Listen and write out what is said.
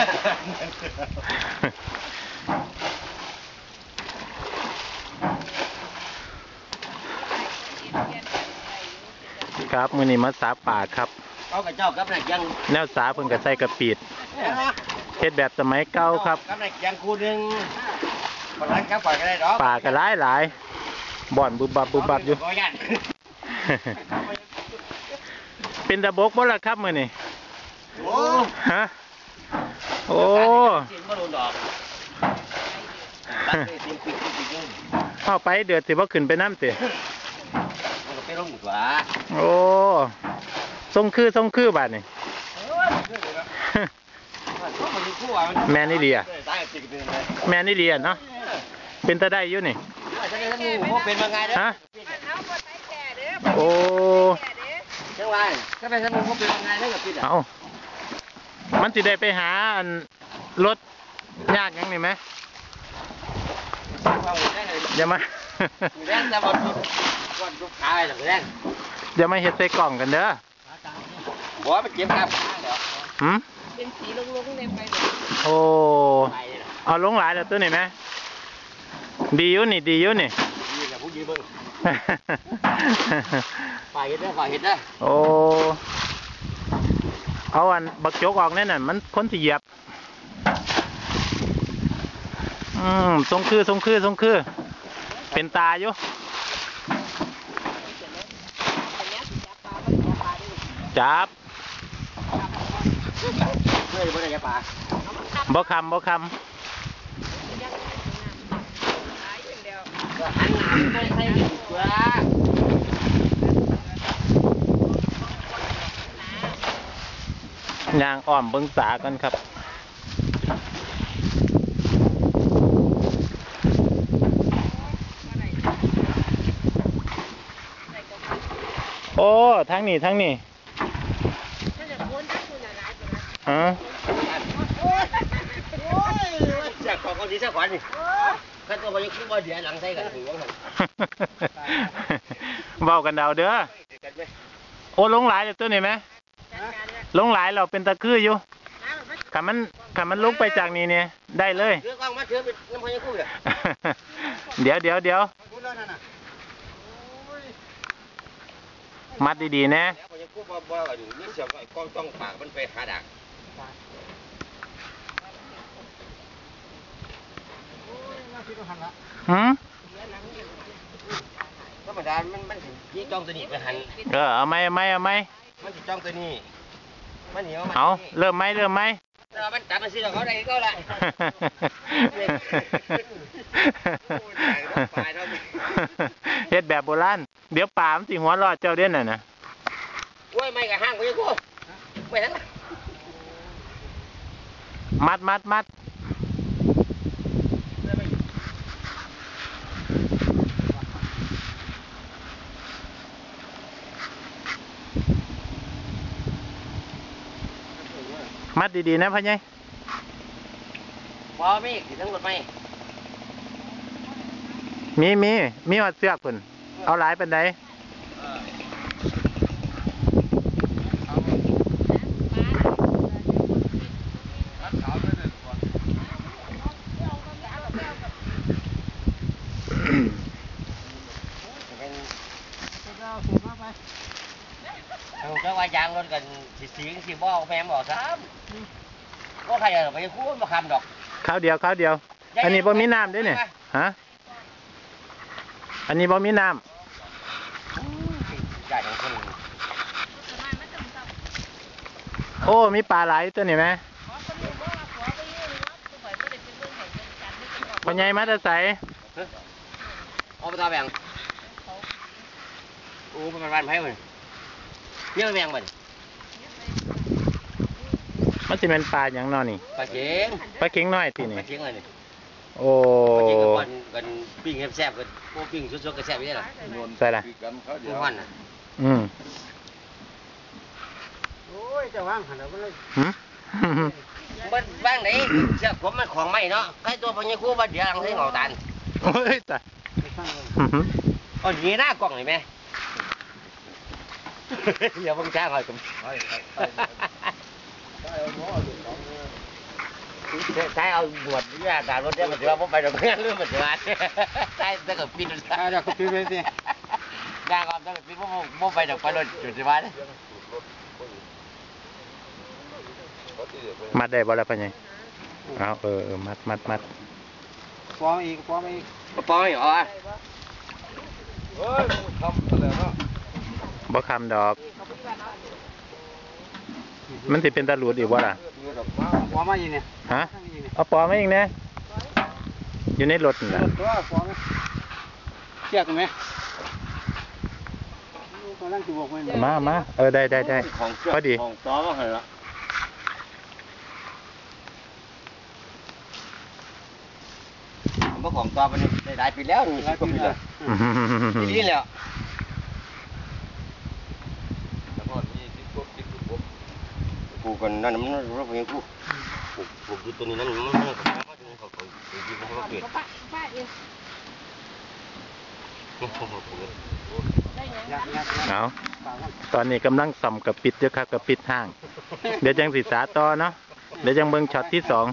ครับมือนี้มาสาป่าครับ เอากับเจ้ากับนายยังแนวสาเพิ่นก็ใส่กระปีดเฮ็ดแบบสมัยเก่าครับกับนายยังคู่หนึ่งคนนั้นครับปล่อยก็ได้ดอกป่าก็หลายหลายบ่อนบุบบับบุบบับอยู่ขอยันเป็นตะบกบ่ล่ะครับมื้อนี้โอ้ฮะ โอ้เสียงบ่โดนดอกตัดเลยเสียงปิดปิดปิดอยู่เข้าไปเดือดสิบ่ขึ้นไปน้ำติมันก็ไปลงหัวโอ้ทรงคือทรงคือบัดนี่แม่นี่ดีอะตายติดกันเลยแม่นี่เรียนเนาะเป็นตาได้อยู่นี่ถ้าได้ท่านงูเป็นมาไงเด้อฮะโอ้จังหวะถ้าเป็นท่านงูเป็นมาไงเด้อกับปิดอะเอา มันสิได้ไปหาอันรถยากยังนี่ไหมความได้เลยอย่ามา แรงจะบอลบอลลูกค้าอะไรแรงอย่ามาเฮ็ดใส่กล่องกันเด้อบอกว่ามันเจ็บครับเดี๋ยวหืมเป็นสีลงๆเนี่ยไปเลยโอ้ไปเลยเอาลงหลายแล้วตัวนี่ไหมดีอยู่นี่ดีอยู่นี่ยืนกับผู้ยืนเบิ้งฝ่ายเห็ดเด้อฝ่ายเห็ดเด้อโอ้ เอาอันบักจกออกแน่น่ะมันคนสิเหยียบ อืมทรงคือทรงคือทรงคือ เป็นตาอยู่จับปลาก็จับปลาด้วยจับเพื่อนเพื่อนจะปลาบ่คำบ่คหายอย่างเดียวหันหนาไปใส่เกลือำ ยางอ้อมเบิ้งสากันครับ โอ้ทั้งนี้ทั้งนี้ถ้าจะพ้นถ้าคุณอะไรไปนะฮะจากของเขาดีสักวันนี่ขั้นตัวมันยังคือว่าเดี๋ยวหลังใส่กันถึงว่ามันเบากันเดาเด้อกันไหมโอ้ลงหลายเลยตัวนี้ไหมจัดการแล้วลงหลายเราเป็นตะคืออยู่น้ำมันขันมันขันมันลุกไปจากนี้เนี่ยได้เลยเรือกล้องมาเถือเป็นน้ำพายคู่เลยเดี๋ยวเดี๋ยวเดี๋ยวมัดดีๆนะแล้วพายคู่บ่บ่นี่เสียงกล้องต้องปากมันไปหาดักหืมธรรมดามันมันยี่จ้องตัวนี้ไปหันเออเอาไหมเอาไหมเอาไหมมันจะจ้องตัวนี้ มันเหนียวมันเอาเริ่มไหมเริ่มไหมแต่มันจับมันซื้อของเขาได้ก็ละเฮ็ดแบบโบราณ เดี๋ยวป่ามันสิหัวเรอดเจ้าเด่นน่ะนะโอ้ยไม่กับห้างพายคู่ไม่ทั้งมัดมัดมัดมัด ดีๆนะพ่อใหญ่พอมีสิทั้งหมดไหมมีมีมีหอดเสือกพุ่นเอาหลายเป็นได เป็น เอาเจ้าว่ายางรถกันสิสีสิบ่แม่บอกซ้ำก็ใครเอาไปคู่มาคำดอก ข้าวเดียวข้าวเดียว อันนี้บ่มีน้ำเด้วยเนี่ยฮะ อันนี้บ่มีน้ใหญ่ของคนำโอ้ มีปลาไหลตัวนี้ไหมพ่อใหญ่มาแตะใสเอาไปตาแบ่งโอ้เป็นวันไผ่เลย เนี่ยแบ่งมันมันสิเป็นปลาอย่างนอนี่ปลาเจ๋งปลาเข็งน้อยทีปนี่ลาเจ๋งเลยนี่โอ้ปลาเจ๋งกับวันกันปิ้งแซ่บๆกันพวกปิ้งสดๆก็แซ่บอยู่ได้หรอใส่ละทุกวันน่ะอืมโอ้ยจะว่างขนาดนั้นเลยหืมบ้านบ้านไหนเสียผมมันของใหม่เนาะใครตัวพญาคู่บ้านเดียวหลังให้เหงาตันโอ้ยตายหืมเอ๋อดีหน้ากล้องเลยไหม อย่าเพิ่งจ้างหน่อยผมใช้เอาบวชวิทยาศารรถเนี่ยมันถือว่าผมไปดอกเงินหรือมันถือว่าใช่ถ้าเกิดปิดอ่าเดี๋ยวก็ปิดไปสิยากครับถ้าเกิดปิดผมผมไปดอกไปรถจุดที่ว่าเนี่ยมัดได้บ่ล่ะพ่อใหญ่เอาเออมัดมัดมัดฟ้องอีกฟ้องอีกปอยเหรอ บ่คำดอก มันสิเป็นตะหลุดอีกบ่ล่ะฟ้องมาอีกเนี่ยฮะมาอีกเนี่ยเอาปอมาอีกนะอยู่ในรถนั่นล่ะตัวฟ้องไหมเชือกไหมกำลังจะบอกไว้เนี่ยมามาเออได้ได้ได้ของพอดีของซ้อมมาเหรอผมว่าของซ้อมมันได้หลายปีแล้วนี่หลายก็ปีปีแล้แล้ววปีนี้แล้ว ปลูกกันนั่นมันรบกวนกูปลูกปลูตัวนี้นั่นมันมันเขาเขาจะเขาเขาอยู่เขาเขาเกิดป้าป้าเองเอาตอนนี้กำลังส่อมกับปิดเยู่ครับกับปิดห้าง เดี๋ยวจังศีรษาต่อเนาะเดี๋ยวจังเบิ้งช็อตที่สอง